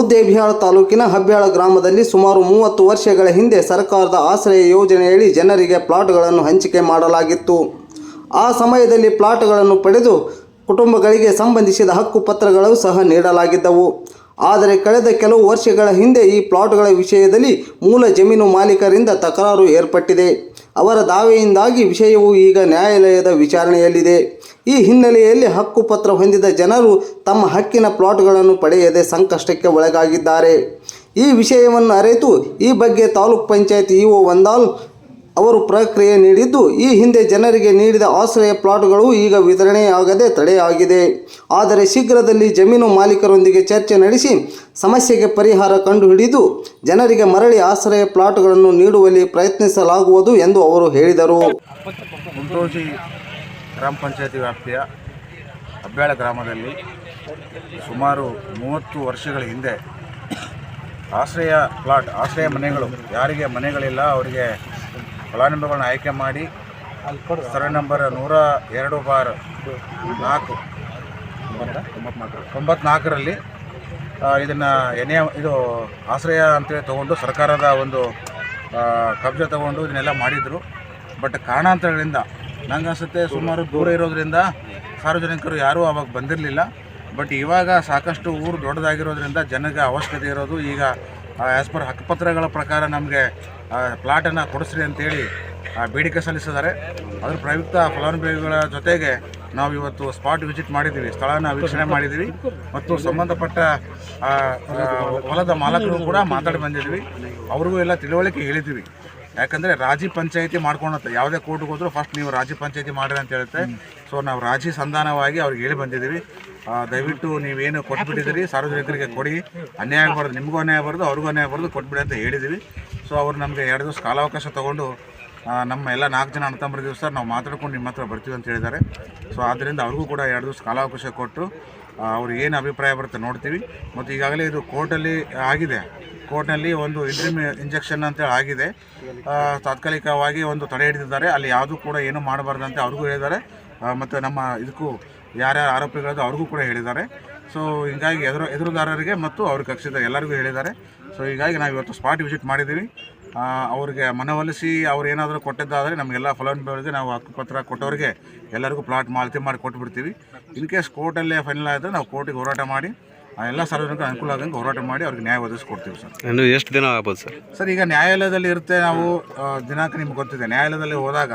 ಮುದ್ದೇಬಿಹಾಳ ತಾಲೂಕಿನ ಹಬ್ಬ್ಯಾಳ ಗ್ರಾಮದಲ್ಲಿ ಸುಮಾರು ಮೂವತ್ತು ವರ್ಷಗಳ ಹಿಂದೆ ಸರ್ಕಾರದ ಆಶ್ರಯ ಯೋಜನೆಯಡಿ ಜನರಿಗೆ ಪ್ಲಾಟ್ಗಳನ್ನು ಹಂಚಿಕೆ ಮಾಡಲಾಗಿತ್ತು. ಆ ಸಮಯದಲ್ಲಿ ಪ್ಲಾಟ್ಗಳನ್ನು ಪಡೆದು ಕುಟುಂಬಗಳಿಗೆ ಸಂಬಂಧಿಸಿದ ಹಕ್ಕುಪತ್ರಗಳು ಸಹ ನೀಡಲಾಗಿದ್ದವು. ಆದರೆ ಕಳೆದ ಕೆಲವು ವರ್ಷಗಳ ಹಿಂದೆ ಈ ಪ್ಲಾಟ್ಗಳ ವಿಷಯದಲ್ಲಿ ಮೂಲ ಜಮೀನು ಮಾಲೀಕರಿಂದ ತಕರಾರು ಏರ್ಪಟ್ಟಿದೆ. ಅವರ ದಾವೆಯಿಂದಾಗಿ ವಿಷಯವು ಈಗ ನ್ಯಾಯಾಲಯದ ವಿಚಾರಣೆಯಲ್ಲಿದೆ. ಈ ಹಿನ್ನೆಲೆಯಲ್ಲಿ ಹಕ್ಕುಪತ್ರ ಹೊಂದಿದ ಜನರು ತಮ್ಮ ಹಕ್ಕಿನ ಪ್ಲಾಟ್ಗಳನ್ನು ಪಡೆಯದೆ ಸಂಕಷ್ಟಕ್ಕೆ ಒಳಗಾಗಿದ್ದಾರೆ. ಈ ವಿಷಯವನ್ನು ಅರಿತು ಈ ಬಗ್ಗೆ ತಾಲೂಕ್ ಪಂಚಾಯತ್ ಇಒ ವಂದಾಲ್ ಅವರು ಪ್ರಕ್ರಿಯೆ ನೀಡಿದ್ದು, ಈ ಹಿಂದೆ ಜನರಿಗೆ ನೀಡಿದ ಆಶ್ರಯ ಪ್ಲಾಟ್ಗಳು ಈಗ ವಿತರಣೆಯಾಗದೆ ತಡೆಯಾಗಿದೆ. ಆದರೆ ಶೀಘ್ರದಲ್ಲಿ ಜಮೀನು ಮಾಲೀಕರೊಂದಿಗೆ ಚರ್ಚೆ ನಡೆಸಿ ಸಮಸ್ಯೆಗೆ ಪರಿಹಾರ ಕಂಡುಹಿಡಿದು ಜನರಿಗೆ ಮರಳಿ ಆಶ್ರಯ ಪ್ಲಾಟ್ಗಳನ್ನು ನೀಡುವಲ್ಲಿ ಪ್ರಯತ್ನಿಸಲಾಗುವುದು ಎಂದು ಅವರು ಹೇಳಿದರು. ಗ್ರಾಮ ಪಂಚಾಯತಿ ವ್ಯಾಪ್ತಿಯ ಹಬ್ಯಾಳ ಗ್ರಾಮದಲ್ಲಿ ಸುಮಾರು ಮೂವತ್ತು ವರ್ಷಗಳ ಹಿಂದೆ ಆಶ್ರಯ ಪ್ಲಾಟ್, ಆಶ್ರಯ ಮನೆಗಳು, ಯಾರಿಗೆ ಮನೆಗಳಿಲ್ಲ, ಅವರಿಗೆ ಫಲಾನುಭವಿಗಳನ್ನ ಆಯ್ಕೆ ಮಾಡಿ ಸರ್ವೆ ನಂಬರ್ ನೂರ ಎರಡು ಬಾರ್ ನಾಲ್ಕು ತೊಂಬತ್ನಾಲ್ಕರಲ್ಲಿ ಇದನ್ನು ಎನೆ, ಇದು ಆಶ್ರಯ ಅಂತೇಳಿ ತೊಗೊಂಡು ಸರ್ಕಾರದ ಒಂದು ಕಬ್ಜೆ ತೊಗೊಂಡು ಇದನ್ನೆಲ್ಲ ಮಾಡಿದರು. ಬಟ್ ಕಾರಣಾಂತರಗಳಿಂದ ನಂಗೆ ಅನಿಸುತ್ತೆ ಸುಮಾರು ದೂರ ಇರೋದ್ರಿಂದ ಸಾರ್ವಜನಿಕರು ಯಾರೂ ಅವಾಗ ಬಂದಿರಲಿಲ್ಲ. ಬಟ್ ಇವಾಗ ಸಾಕಷ್ಟು ಊರು ದೊಡ್ಡದಾಗಿರೋದ್ರಿಂದ ಜನಗೆ ಅವಶ್ಯಕತೆ ಇರೋದು ಈಗ ಆ್ಯಸ್ ಪರ್ ಹಕ್ಕುಪತ್ರಗಳ ಪ್ರಕಾರ ನಮಗೆ ಪ್ಲಾಟನ್ನು ಕೊಡಿಸ್ರಿ ಅಂತೇಳಿ ಬೇಡಿಕೆ ಸಲ್ಲಿಸಿದ್ದಾರೆ. ಅದ್ರ ಪ್ರಯುಕ್ತ ಫಲಾನುಭವಿಗಳ ಜೊತೆಗೆ ನಾವು ಇವತ್ತು ಸ್ಪಾಟ್ ವಿಸಿಟ್ ಮಾಡಿದ್ದೀವಿ ಸ್ಥಳನ ವೀಕ್ಷಣೆ ಮಾಡಿದ್ದೀವಿ ಮತ್ತು ಸಂಬಂಧಪಟ್ಟ ಹೊಲದ ಮಾಲಕರು ಕೂಡ ಮಾತಾಡಿ ಬಂದಿದ್ವಿ. ಅವ್ರಿಗೂ ಎಲ್ಲ ತಿಳುವಳಿಕೆ ಹೇಳಿದ್ದೀವಿ ಯಾಕಂದರೆ ರಾಜಿ ಪಂಚಾಯಿತಿ ಮಾಡ್ಕೊಳತ್ತೆ ಯಾವುದೇ ಕೋರ್ಟ್ಗೆ ಹೋದ್ರು ಫಸ್ಟ್ ನೀವು ರಾಜಿ ಪಂಚಾಯಿತಿ ಮಾಡಿರಿ ಅಂತ ಹೇಳುತ್ತೆ. ಸೊ ನಾವು ರಾಜಿ ಸಂಧಾನವಾಗಿ ಅವ್ರಿಗೆ ಹೇಳಿ ಬಂದಿದ್ದೀವಿ. ದಯವಿಟ್ಟು ನೀವೇನು ಕೊಟ್ಬಿಟ್ಟಿದ್ದೀರಿ, ಸಾರ್ವಜನಿಕರಿಗೆ ಕೊಡಿ. ಅನ್ಯಾಯ ಆಗಬಾರ್ದು, ನಿಮಗೂ ಅನ್ಯಾಯ ಆಗಬಾರ್ದು, ಅವ್ರಿಗೂ ಅನ್ಯಾಯ ಆಗಬಾರ್ದು, ಕೊಟ್ಬಿಡಿ ಅಂತ ಹೇಳಿದ್ದೀವಿ. ಸೊ ಅವರು ನಮಗೆ ಎರಡು ದಿವಸ ಕಾಲಾವಕಾಶ ತೊಗೊಂಡು ನಮ್ಮ ಎಲ್ಲ ನಾಲ್ಕು ಜನ ಅಣ್ಣತಮ್ಮರ ದಿವಸ ನಾವು ಮಾತಾಡ್ಕೊಂಡು ನಿಮ್ಮ ಹತ್ರ ಬರ್ತೀವಿ ಅಂತ ಹೇಳಿದ್ದಾರೆ. ಸೊ ಆದ್ದರಿಂದ ಅವ್ರಿಗೂ ಕೂಡ ಎರಡು ದಿವಸ ಕಾಲಾವಕಾಶ ಕೊಟ್ಟು ಅವ್ರಿಗೆ ಏನು ಅಭಿಪ್ರಾಯ ಬರುತ್ತೆ ನೋಡ್ತೀವಿ. ಮತ್ತು ಈಗಾಗಲೇ ಇದು ಕೋರ್ಟಲ್ಲಿ ಆಗಿದೆ. ಕೋರ್ಟ್ನಲ್ಲಿ ಒಂದು ಇಂಟ್ರಿಮ್ ಇಂಜೆಕ್ಷನ್ ಅಂತೇಳಿ ಆಗಿದೆ. ತಾತ್ಕಾಲಿಕವಾಗಿ ಒಂದು ತಡೆ ಹಿಡಿದಿದ್ದಾರೆ. ಅಲ್ಲಿ ಯಾವುದೂ ಕೂಡ ಏನೂ ಅಂತ ಅವ್ರಿಗೂ ಹೇಳಿದ್ದಾರೆ. ಮತ್ತು ನಮ್ಮ ಇದಕ್ಕೂ ಯಾರ್ಯಾರು ಆರೋಪಿಗಳದ್ದು ಅವ್ರಿಗೂ ಕೂಡ ಹೇಳಿದ್ದಾರೆ. ಸೊ ಹೀಗಾಗಿ ಎದುರು ಎದುರುದಾರರಿಗೆ ಮತ್ತು ಅವ್ರ ಕಕ್ಷಿದ ಎಲ್ಲರಿಗೂ ಹೇಳಿದ್ದಾರೆ. ಸೊ ಹೀಗಾಗಿ ನಾವು ಇವತ್ತು ಸ್ಪಾಟ್ ವಿಸಿಟ್ ಮಾಡಿದ್ದೀವಿ. ಅವ್ರಿಗೆ ಮನವೊಲಿಸಿ ಅವ್ರು ಏನಾದರೂ ಕೊಟ್ಟಿದ್ದಾದರೆ ನಮಗೆಲ್ಲ ಫಲಾನುಭವಿಗಳಿಗೆ ನಾವು ಹಕ್ಕುಪತ್ರ ಕೊಟ್ಟವ್ರಿಗೆ ಎಲ್ಲರಿಗೂ ಪ್ಲಾಟ್ ಮಾಲ್ತಿ ಮಾಡಿ ಕೊಟ್ಬಿಡ್ತೀವಿ. ಇನ್ ಕೇಸ್ ಕೋರ್ಟಲ್ಲೇ ಫೈನಲ್ ಆದರೆ ನಾವು ಕೋರ್ಟಿಗೆ ಹೋರಾಟ ಮಾಡಿ ಎಲ್ಲ ಸಾರ್ವಜನಿಕರು ಅನುಕೂಲ ಆಗಂಗೆ ಹೋರಾಟ ಮಾಡಿ ಅವ್ರಿಗೆ ನ್ಯಾಯ ಒದಗಿಸ್ಕೊಡ್ತೀವಿ ಸರ್. ಇನ್ನು ಎಷ್ಟು ದಿನ ಆಗ್ಬೋದು ಸರ್? ಸರ್ ಈಗ ನ್ಯಾಯಾಲಯದಲ್ಲಿ ಇರುತ್ತೆ ನಾವು ದಿನಾಂಕ ನಿಮ್ಗೆ ಗೊತ್ತಿದೆ. ನ್ಯಾಯಾಲಯದಲ್ಲಿ ಹೋದಾಗ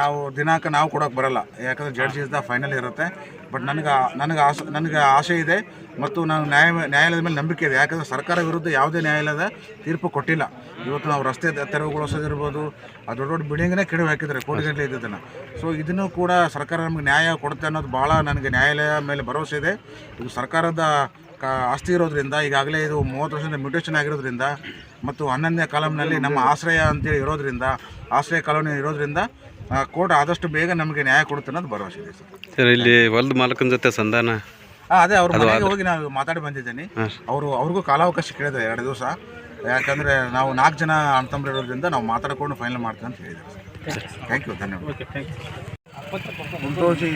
ನಾವು ದಿನಾಂಕ ನಾವು ಕೊಡೋಕೆ ಬರಲ್ಲ. ಯಾಕಂದ್ರೆ ಜಡ್ಜ್ ಇಸ್ ದ ಫೈನಲ್ ಇರುತ್ತೆ. ಬಟ್ ನನಗೆ ನನಗೆ ಆಸೆ ನನಗೆ ಆಸೆ ಇದೆ ಮತ್ತು ನಾನು ನ್ಯಾಯ ನ್ಯಾಯಾಲಯದ ಮೇಲೆ ನಂಬಿಕೆ ಇದೆ. ಯಾಕಂದರೆ ಸರ್ಕಾರ ವಿರುದ್ಧ ಯಾವುದೇ ನ್ಯಾಯಾಲಯದ ತೀರ್ಪು ಕೊಟ್ಟಿಲ್ಲ. ಇವತ್ತು ನಾವು ರಸ್ತೆ ತೆರವುಗೊಳಿಸೋದಿರ್ಬೋದು ಆ ದೊಡ್ಡ ದೊಡ್ಡ ಬಿಲ್ಡಿಂಗನ್ನೇ ಕೆಡವು ಹಾಕಿದ್ದಾರೆ ಕೋಟಿಗಟ್ಟಲೆ ಇದ್ದದನ್ನು ಸೊ ಇದನ್ನು ಕೂಡ ಸರ್ಕಾರ ನಮಗೆ ನ್ಯಾಯ ಕೊಡುತ್ತೆ ಅನ್ನೋದು ಭಾಳ ನನಗೆ ನ್ಯಾಯಾಲಯ ಮೇಲೆ ಭರವಸೆ ಇದೆ. ಇದು ಸರ್ಕಾರದ ಕಾ ಆಸ್ತಿ ಇರೋದ್ರಿಂದ ಈಗಾಗಲೇ ಇದು ಮೂವತ್ತು ವರ್ಷದಿಂದ ಮ್ಯೂಟೇಷನ್ ಆಗಿರೋದ್ರಿಂದ ಮತ್ತು ಹನ್ನೊಂದನೇ ಕಾಲಮ್ನಲ್ಲಿ ನಮ್ಮ ಆಶ್ರಯ ಅಂತೇಳಿ ಇರೋದ್ರಿಂದ ಆಶ್ರಯ ಕಾಲೋನಿ ಇರೋದ್ರಿಂದ ಕೋರ್ಟ್ ಆದಷ್ಟು ಬೇಗ ನಮಗೆ ನ್ಯಾಯ ಕೊಡುತ್ತೆ ಅನ್ನೋದು ಭರವಸೆ ಇದೆ ಸರ್. ಸರ್ ಇಲ್ಲಿ ಹೊಲದ ಮಾಲಕನ ಜೊತೆ ಸಂಧಾನ ಹಾಂ ಅದೇ ಅವ್ರ ಮನೆಗೆ ಹೋಗಿ ನಾವು ಮಾತಾಡಿ ಬಂದಿದ್ದೀನಿ. ಅವರು ಅವ್ರಿಗೂ ಕಾಲಾವಕಾಶ ಕೇಳಿದೆ ಎರಡು ದಿವಸ. ಯಾಕಂದರೆ ನಾವು ನಾಲ್ಕು ಜನ ಅಣ್ತಂಬ್ರು ಇರೋದ್ರಿಂದ ನಾವು ಮಾತಾಡ್ಕೊಂಡು ಫೈನಲ್ ಮಾಡ್ತೀವಿ ಅಂತ ಹೇಳಿದ್ದಾರೆ ಸರ್. ಥ್ಯಾಂಕ್ ಯು ಧನ್ಯವಾದ. ಮುಂಡೋಜಿ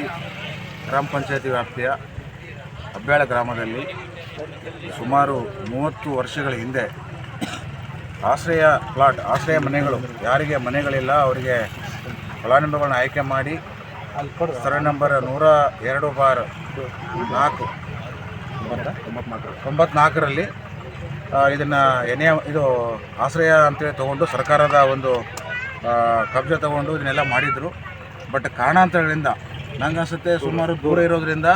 ಗ್ರಾಮ ಪಂಚಾಯತಿ ವ್ಯಾಪ್ತಿಯ ಅಬ್ಬ್ಯಾಳ ಗ್ರಾಮದಲ್ಲಿ ಸುಮಾರು ಮೂವತ್ತು ವರ್ಷಗಳ ಹಿಂದೆ ಆಶ್ರಯ ಪ್ಲಾಟ್ ಆಶ್ರಯ ಮನೆಗಳು ಯಾರಿಗೆ ಮನೆಗಳಿಲ್ಲ ಅವರಿಗೆ ಫಲಾನುಭವಿಗಳನ್ನ ಆಯ್ಕೆ ಮಾಡಿ ಸರ್ವೆ ನಂಬರ್ ನೂರ ಎರಡು ಬಾರ್ ನಾಲ್ಕು. ತೊಂಬತ್ನಾಲ್ಕರಲ್ಲಿ ಇದನ್ನು ಎನೆ ಇದು ಆಶ್ರಯ ಅಂತೇಳಿ ತೊಗೊಂಡು ಸರ್ಕಾರದ ಒಂದು ಕಬ್ಜೆ ತೊಗೊಂಡು ಇದನ್ನೆಲ್ಲ ಮಾಡಿದರು. ಬಟ್ ಕಾರಣಾಂತರಗಳಿಂದ ನಂಗೆ ಅನಿಸುತ್ತೆ ಸುಮಾರು ದೂರ ಇರೋದ್ರಿಂದ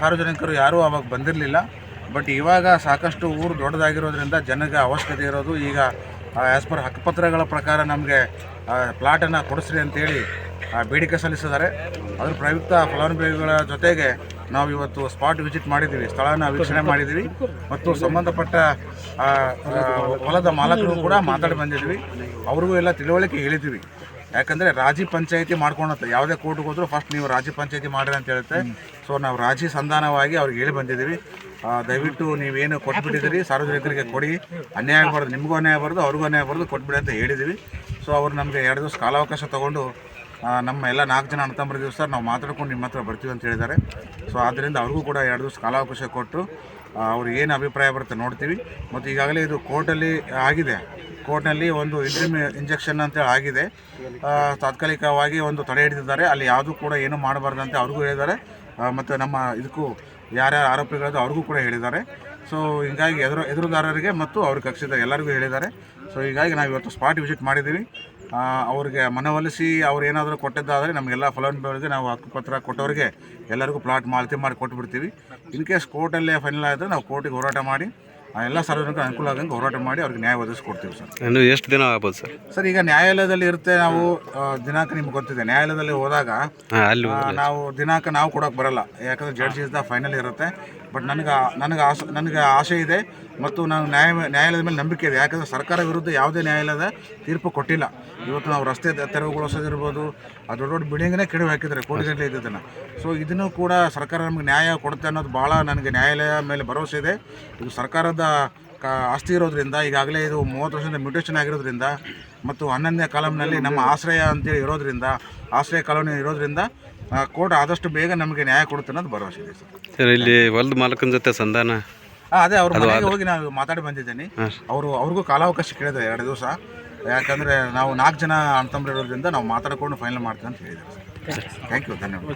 ಸಾರ್ವಜನಿಕರು ಯಾರೂ ಅವಾಗ ಬಂದಿರಲಿಲ್ಲ. ಬಟ್ ಇವಾಗ ಸಾಕಷ್ಟು ಊರು ದೊಡ್ಡದಾಗಿರೋದ್ರಿಂದ ಜನಗೆ ಅವಶ್ಯಕತೆ ಇರೋದು ಈಗ ಆ್ಯಸ್ ಪರ್ ಹಕ್ಕುಪತ್ರಗಳ ಪ್ರಕಾರ ನಮಗೆ ಪ್ಲಾಟನ್ನು ಕೊಡಿಸ್ರಿ ಅಂತೇಳಿ ಬೇಡಿಕೆ ಸಲ್ಲಿಸಿದ್ದಾರೆ. ಅದ್ರ ಪ್ರಯುಕ್ತ ಫಲಾನುಭವಿಗಳ ಜೊತೆಗೆ ನಾವು ಇವತ್ತು ಸ್ಪಾಟ್ ವಿಸಿಟ್ ಮಾಡಿದ್ದೀವಿ. ಸ್ಥಳನ ವೀಕ್ಷಣೆ ಮಾಡಿದ್ದೀವಿ. ಮತ್ತು ಸಂಬಂಧಪಟ್ಟ ಹೊಲದ ಮಾಲಕರು ಕೂಡ ಮಾತಾಡಿ ಬಂದಿದ್ವಿ ಅವ್ರಿಗೂ ಎಲ್ಲ ತಿಳುವಳಿಕೆ ಹೇಳಿದ್ದೀವಿ. ಯಾಕಂದರೆ ರಾಜಿ ಪಂಚಾಯಿತಿ ಮಾಡ್ಕೊಳತ್ತೆ ಯಾವುದೇ ಕೋರ್ಟ್ಗೆ ಹೋದರೂ ಫಸ್ಟ್ ನೀವು ರಾಜಿ ಪಂಚಾಯಿತಿ ಮಾಡಿರಿ ಅಂತ ಹೇಳುತ್ತೆ. ಸೊ ನಾವು ರಾಜಿ ಸಂಧಾನವಾಗಿ ಅವ್ರಿಗೆ ಹೇಳಿ ಬಂದಿದ್ದೀವಿ. ದಯವಿಟ್ಟು ನೀವೇನು ಕೊಟ್ಬಿಟ್ಟಿದ್ದೀರಿ, ಸಾರ್ವಜನಿಕರಿಗೆ ಕೊಡಿ. ಅನ್ಯಾಯ ಆಗಬಾರ್ದು, ನಿಮಗೂ ಅನ್ಯಾಯ ಆಗಬಾರ್ದು, ಅವ್ರಿಗೂ ಅನ್ಯಾಯ ಆಗಬಾರ್ದು ಕೊಟ್ಬಿಡಿ ಅಂತ ಹೇಳಿದ್ದೀವಿ. ಸೊ ಅವರು ನಮಗೆ ಎರಡು ದಿವಸ ಕಾಲಾವಕಾಶ ತೊಗೊಂಡು ನಮ್ಮ ಎಲ್ಲ ನಾಲ್ಕು ಜನ ಅಣ್ಣತಮ್ಮರ ದಿವಸ ನಾವು ಮಾತಾಡ್ಕೊಂಡು ನಿಮ್ಮ ಹತ್ರ ಬರ್ತೀವಿ ಅಂತ ಹೇಳಿದ್ದಾರೆ. ಸೊ ಆದ್ದರಿಂದ ಅವ್ರಿಗೂ ಕೂಡ ಎರಡು ದಿವಸ ಕಾಲಾವಕಾಶ ಕೊಟ್ಟು ಅವ್ರು ಏನು ಅಭಿಪ್ರಾಯ ಬರುತ್ತೆ ನೋಡ್ತೀವಿ. ಮತ್ತು ಈಗಾಗಲೇ ಇದು ಕೋರ್ಟಲ್ಲಿ ಆಗಿದೆ. ಕೋರ್ಟ್ನಲ್ಲಿ ಒಂದು ಇಂಟ್ರಿಮ್ ಇಂಜೆಕ್ಷನ್ ಅಂತೇಳಿ ಆಗಿದೆ. ತಾತ್ಕಾಲಿಕವಾಗಿ ಒಂದು ತಡೆ ಹಿಡಿದಿದ್ದಾರೆ. ಅಲ್ಲಿ ಯಾವುದೂ ಕೂಡ ಏನು ಮಾಡಬಾರ್ದಂತೆ ಅವ್ರಿಗೂ ಹೇಳಿದ್ದಾರೆ. ಮತ್ತು ನಮ್ಮ ಇದಕ್ಕೂ ಯಾರ್ಯಾರು ಆರೋಪಿಗಳದ್ದು ಅವ್ರಿಗೂ ಕೂಡ ಹೇಳಿದ್ದಾರೆ. ಸೊ ಹೀಗಾಗಿ ಎದುರು, ಎದುರುದಾರರಿಗೆ ಮತ್ತು ಅವ್ರ ಕಕ್ಷಿದ ಎಲ್ಲರಿಗೂ ಹೇಳಿದ್ದಾರೆ. ಸೊ ಹೀಗಾಗಿ ನಾವು ಇವತ್ತು ಸ್ಪಾಟ್ ವಿಸಿಟ್ ಮಾಡಿದ್ದೀವಿ. ಅವರಿಗೆ ಮನವೊಲಿಸಿ ಅವ್ರು ಏನಾದರೂ ಕೊಟ್ಟಿದ್ದಾದರೆ ನಮಗೆಲ್ಲ ಫಲಾನುಭವಿಗಳಿಗೆ ನಾವು ಹಕ್ಕುಪತ್ರ ಕೊಟ್ಟವರಿಗೆ ಎಲ್ಲರಿಗೂ ಪ್ಲಾಟ್ ಮಾಲತಿ ಮಾಡಿ ಕೊಟ್ಬಿಡ್ತೀವಿ. ಇನ್ ಕೇಸ್ ಕೋರ್ಟಲ್ಲೇ ಫೈನಲ್ ಆದರೆ ನಾವು ಕೋರ್ಟಿಗೆ ಹೋರಾಟ ಮಾಡಿ ಆ ಎಲ್ಲ ಸಾರ್ವಜನಿಕರು ಅನುಕೂಲ ಆಗಂಗೆ ಹೋರಾಟ ಮಾಡಿ ಅವ್ರಿಗೆ ನ್ಯಾಯ ಒದಗಿಸ್ಕೊಡ್ತೀವಿ ಸರ್. ಇನ್ನು ಎಷ್ಟು ದಿನ ಆಗ್ಬೋದು ಸರ್? ಸರ್ ಈಗ ನ್ಯಾಯಾಲಯದಲ್ಲಿ ಇರುತ್ತೆ ನಾವು ಆ, ದಿನಾಂಕ ನಿಮ್ಗೆ ಗೊತ್ತಿದೆ. ನ್ಯಾಯಾಲಯದಲ್ಲಿ ಹೋದಾಗ ಹಾಂ ಅಲ್ಲಿ ಆ, ನಾವು ದಿನಾಂಕ ನಾವು ಕೊಡೋಕೆ ಬರಲ್ಲ. ಯಾಕಂದರೆ ಜಡ್ಜ್ ಇಸ್ ದ ಫೈನಲ್ ಇರುತ್ತೆ. ಬಟ್ ನನಗೆ ನನಗೆ ಆಸೆ ನನಗೆ ಆಸೆ ಇದೆ. ಮತ್ತು ನಾವು ನ್ಯಾಯ ನ್ಯಾಯಾಲಯದ ಮೇಲೆ ನಂಬಿಕೆ ಇದೆ. ಯಾಕಂದರೆ ಸರ್ಕಾರ ವಿರುದ್ಧ ಯಾವುದೇ ನ್ಯಾಯಾಲಯದ ತೀರ್ಪು ಕೊಟ್ಟಿಲ್ಲ. ಇವತ್ತು ನಾವು ರಸ್ತೆ ತೆರವುಗೊಳಿಸೋದಿರ್ಬೋದು ಆ ದೊಡ್ಡ ದೊಡ್ಡ ಬಿಲ್ಡಿಂಗನ್ನೇ ಕೆಡವಿ ಹಾಕಿದ್ದಾರೆ ಕೋಟಿಗಟ್ಟಲೆ ಇದ್ದದನ್ನು ಸೊ ಇದನ್ನು ಕೂಡ ಸರ್ಕಾರ ನಮಗೆ ನ್ಯಾಯ ಕೊಡುತ್ತೆ ಅನ್ನೋದು ಭಾಳ ನನಗೆ ನ್ಯಾಯಾಲಯ ಮೇಲೆ ಭರವಸೆ ಇದೆ. ಇದು ಸರ್ಕಾರದ ಆಸ್ತಿ ಇರೋದ್ರಿಂದ, ಈಗಾಗಲೇ ಇದು ಮೂವತ್ತು ವರ್ಷದಿಂದ ಮ್ಯೂಟೇಷನ್ ಆಗಿರೋದ್ರಿಂದ ಮತ್ತು ಹನ್ನೊಂದನೇ ಕಾಲಮ್ನಲ್ಲಿ ನಮ್ಮ ಆಶ್ರಯ ಅಂತೇಳಿ ಇರೋದ್ರಿಂದ, ಆಶ್ರಯ ಕಾಲೋನಿ ಇರೋದ್ರಿಂದ ಕೋರ್ಟ್ ಆದಷ್ಟು ಬೇಗ ನಮಗೆ ನ್ಯಾಯ ಕೊಡುತ್ತೆ ಅನ್ನೋದು ಭರವಸೆ ಇದೆ ಸರ್. ಸರ್, ಇಲ್ಲಿ ಹೊಲದ ಮಾಲಕನ ಜೊತೆ ಸಂಧಾನ ಅದೇ ಅವ್ರ ಮನೆಗೆ ಹೋಗಿ ನಾವು ಮಾತಾಡಿ ಬಂದಿದ್ದೀನಿ. ಅವರು ಅವ್ರಿಗೂ ಕಾಲಾವಕಾಶ ಕೇಳಿದೆ ಎರಡು ದಿವಸ. ಯಾಕಂದ್ರೆ ನಾವು ನಾಲ್ಕು ಜನ ಅಣ್ಣ ಇರೋದ್ರಿಂದ ನಾವು ಮಾತಾಡಿಕೊಂಡು ಫೈನಲ್ ಮಾಡ್ತೀವಿ ಅಂತ ಹೇಳಿದ್ದಾರೆ. ಥ್ಯಾಂಕ್ ಯು ಧನ್ಯವಾದ.